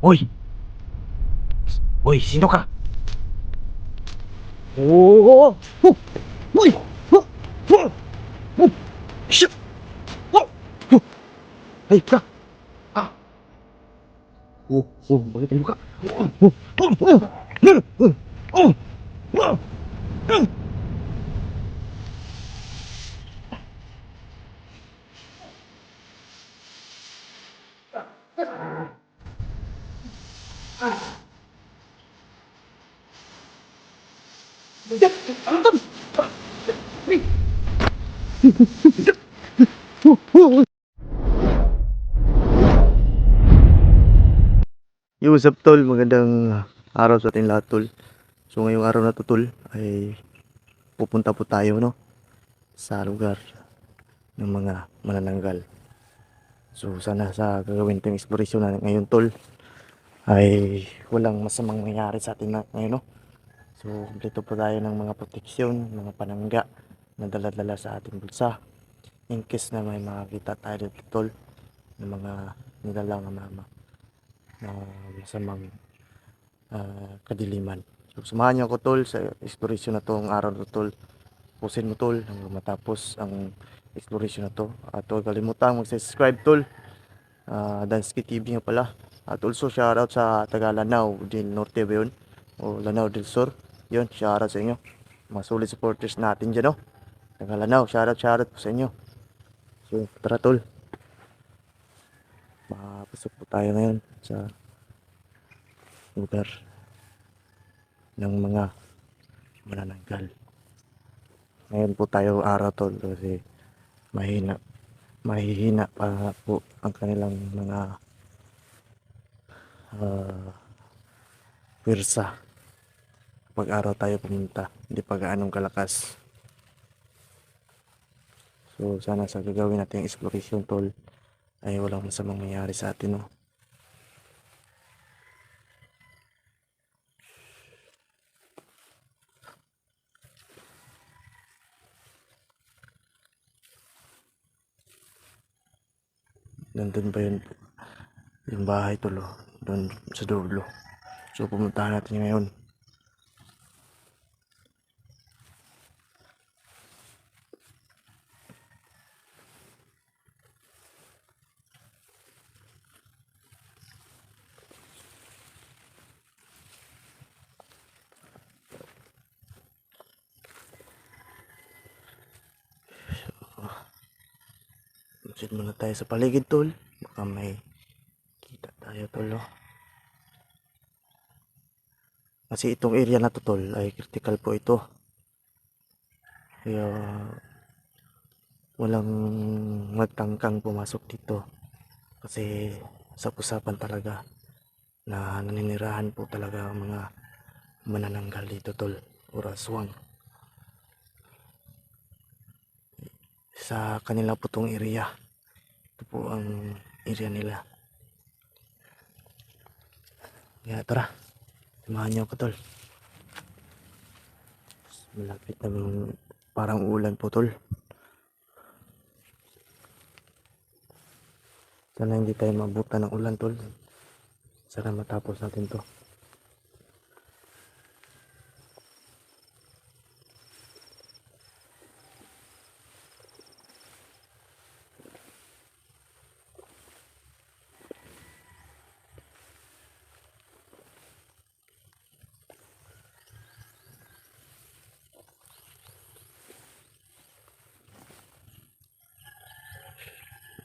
Hoy! Hoy, sino ka? Oo! Oh! Hoy! Oh! Oh! Oh! Shit! Oh! Oh! Ay, ka! Ah! Oh, oh, bakit tayo ka? Oh, oh, oh, oh, oh, oh, oh, oh. Yo, what's up tol? Magandang araw sa ating lahat tol. So ngayong araw na to tol ay pupunta po tayo no sa lugar ng mga manananggal. So sana sa gagawin nating exploration na ngayon tol ay walang masamang nangyari sa atin na ngayon no. So kompleto po tayo ng mga proteksyon, mga panangga na dala-dala sa ating bulsa. In case na may makakita tayo dito tol ng mga nilalang na mama na masamang ah, kadiliman. So, samahan niyo ako tol sa exploration na to araw na to tol. Pusin mo tol hanggang matapos ang exploration na to. At huwag kalimutan mag-subscribe tol. Uh, Dansky TV nga pala. At also shoutout sa taga Lanao del Norte ba yun? O Lanao del Sur. Yun, shoutout sa inyo. Mga solid supporters natin dyan no. Taga Lanao, shoutout shoutout po sa inyo. So tara tol. Makapasok po tayo ngayon sa lugar ng mga manananggal. Ngayon po tayo araw tol kasi mahina mahihina pa po ang kanilang mga uh, pirsa pag araw tayo pumunta. Hindi pa gaanong kalakas. So sana sa gagawin natin exploration tol ay walang masamang mangyari sa atin no? Nandun ba yun? Yung bahay tulo doon sa dulo. So pumuntahan natin ngayon tayo sa paligid tol. Baka may kita tayo tol. Oh. Kasi itong area na to tol ay critical po ito. Kaya walang magtangkang pumasok dito. Kasi sa usapan talaga na naninirahan po talaga ang mga manananggal dito tol. Or aswang. Sa kanila po tong area. Ito po ang area nila. Kaya tara. Samahan niyo ako tol. Malapit na parang ulan po tol. Sana hindi tayo mabutan ng ulan tol. Sana matapos natin to.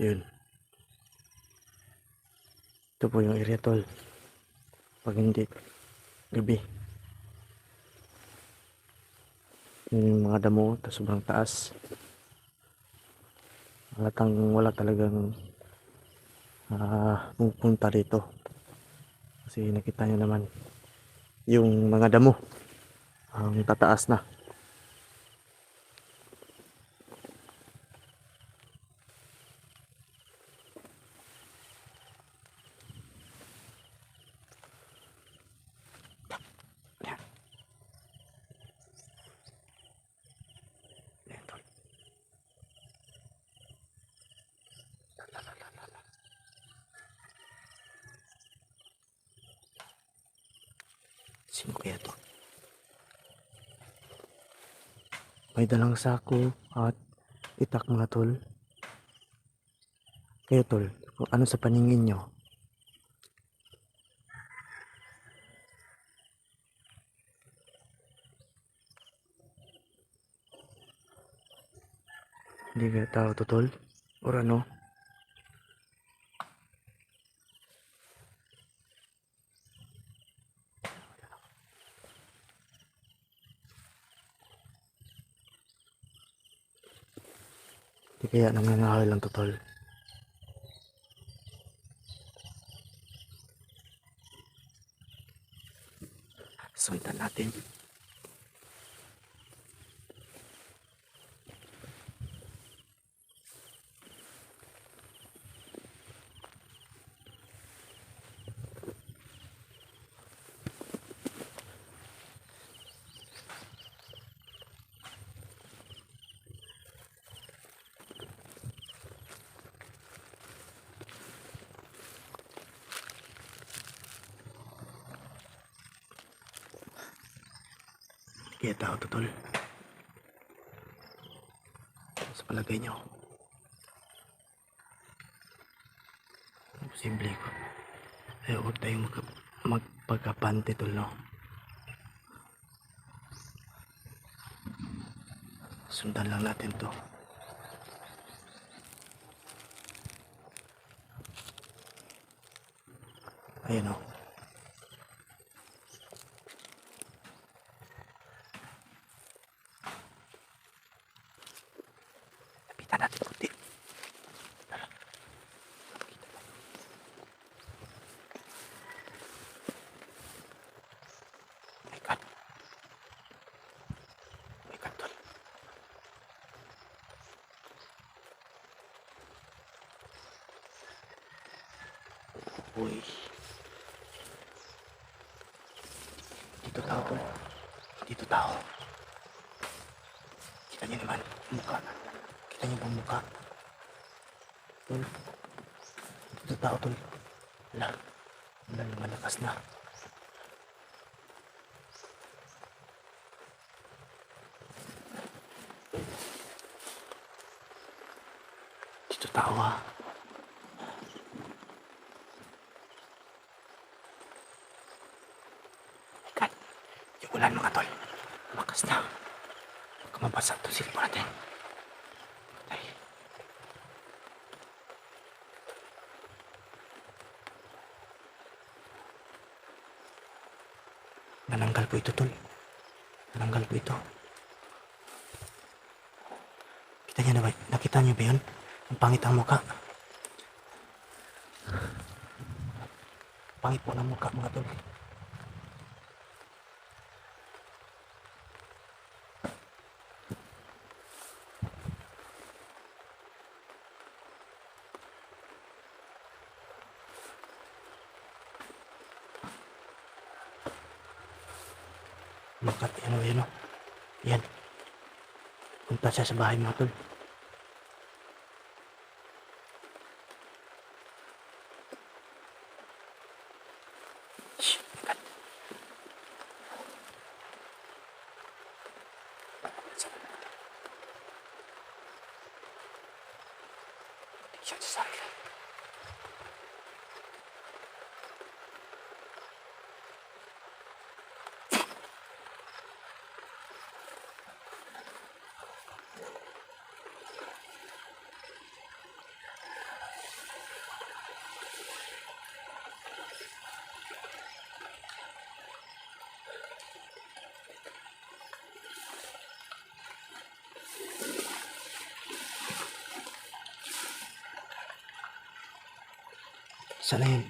Yun. Ito po yung area tol. Pag hindi, gabi. Yun Yung mga damo, ta sobrang taas. Halatang wala talagang ah pupunta dito. Kasi nakita nyo naman yung mga damo ang tataas na. Sino kaya to? May dalang sako at itak mga tol. Kayo tol, kung ano sa paningin nyo? Hindi kaya tao to tol? Or ano? Hindi kaya nangangahoy lang to tol. Sundan natin. Kaya tao to tol. Sa palagay nyo. Posible ko. Ay, huwag tayong mag magpagkapante tol, no? Sundan lang natin to. Ayan o. Lapitan natin kunti. Tara. Oh my God. Oh my God, tol. Uy. Dito tao, tol. Dito tao. Kita niyo naman, mukha. Kita niyo bang mukha? Tol. Dito tao, tol. Wala. Wala lumalakas na. Dito tao ah. Ikan. Yung ulan mga tol. Lumakas na. Baka mabasa ito silpo natin. Ay. Nananggal po ito, tol. Nananggal po ito. Kita niyo na ba? Nakita niyo ba yun? Ang pangit ang mukha. Pangit po ng mukha, mga tol. Makat, ano yun o. Yan. Punta siya sa bahay mga tol. Yun?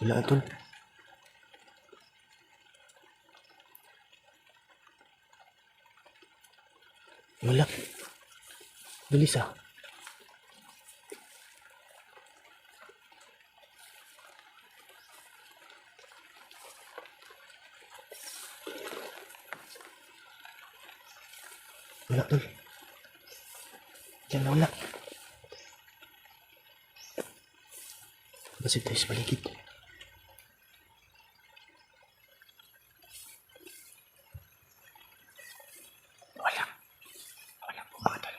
Wala tol. Wala. Bilis ah. Wala tol. Diyan na wala. Masip tayo sa paligid. Wala. Wala po mga tol.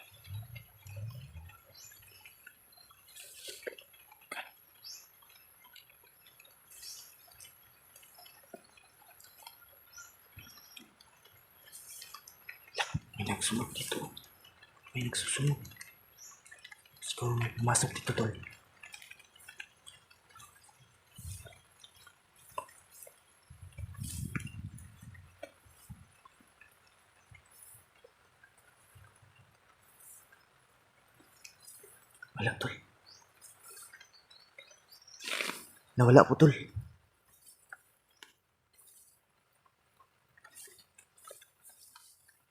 May dito. May nagsusunog. Siguro may pumasok dito, tol. Wala, tol. Nawala po, tol.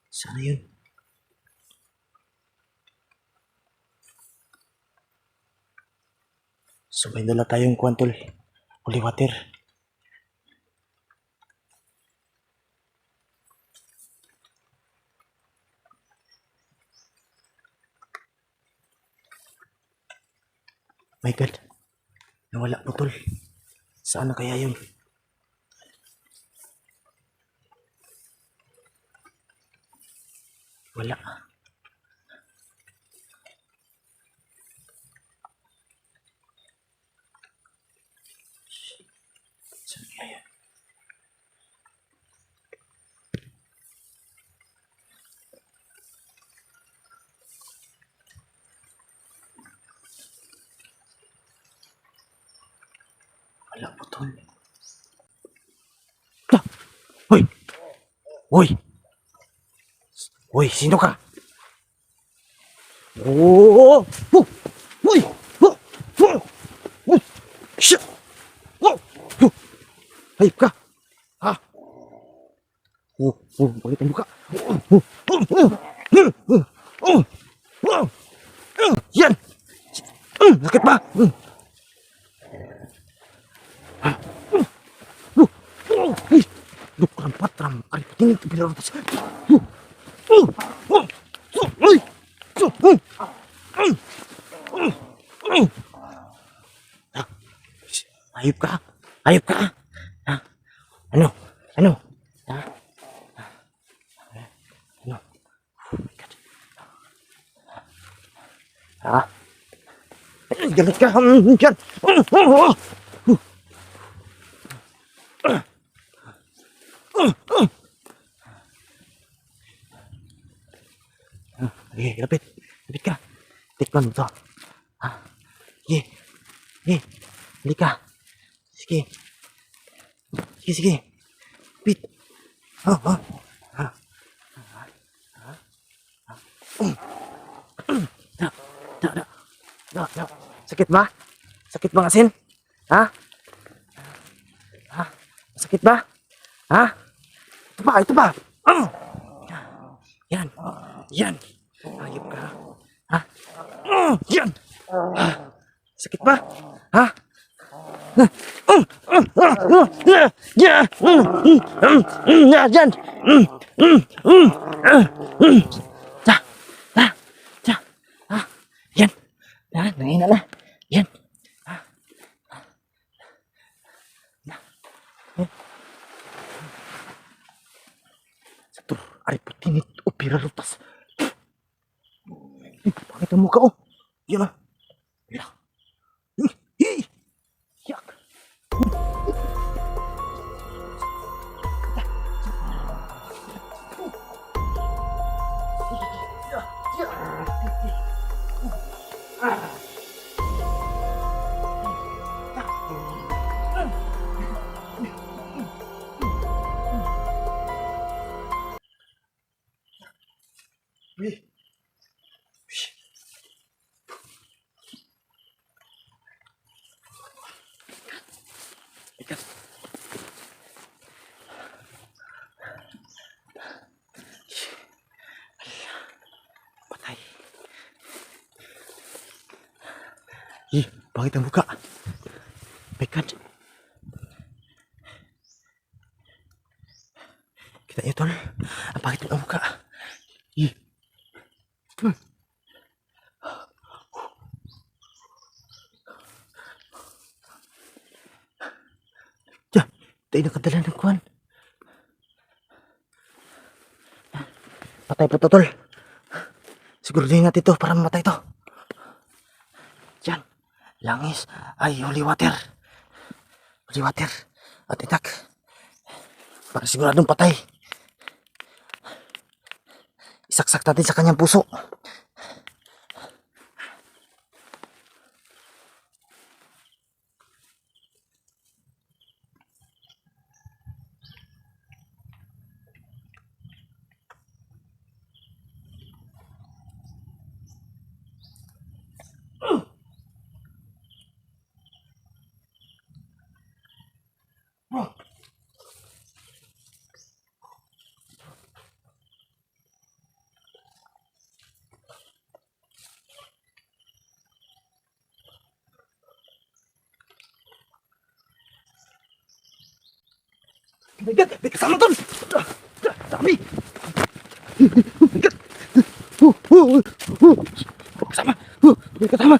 Sana yun? So may dala tayong kwantol. Holy water. My God. Nawala po tol. Saan na kaya yun? Wala po tol. Ah! Hoy! Hoy! Hoy, sino ka? Oh! Oh! Uy! Oh! Oh! Oh! Shit! Oh! Oh! Hayop ka! Ha? Oh! Oh! Bakit ang buka? Oh! Oh! Oh! Oh! Oh! Oh! Oh! Oh! Yan! Mm, Sakit ba? Mm. Ha? ದುಃಖನ್ ಪತ್ರ ini ತಿಂತು ಬಿಡೋ Ayub ka? Ayub ka? Ha? Ano? Ano? Ano? Ha? Galit! Lapit. Lapit ka. Tikman mo to. Ha? Sige. Sige. Hindi ka. Sige. Sige, sige. Lapit. Oh, oh. Ha? Da, da, da. Da, da. Sakit ba? Sakit ba asin? Ha? Ha? Sakit ba? Ha? Ito ba? Ito ba? Oh! Yan. Yan. Oh, yan! Ah, sakit ba? Ha? Yan! Bakit ang buka? My God. Kita niyo, tol. Ang bakit ang buka? Ih. Hmm. Tayo nakadala ng kwan. Patay pa to, tol. Siguraduhin natin to para mamatay to. Langis. Ay, holy water. Holy water. At itak. Para siguradong patay. Isaksak natin sa kanyang puso. My God, may kasama tol! Dami! My God! Oh, oh, oh, oh. Kasama! Oh, kasama!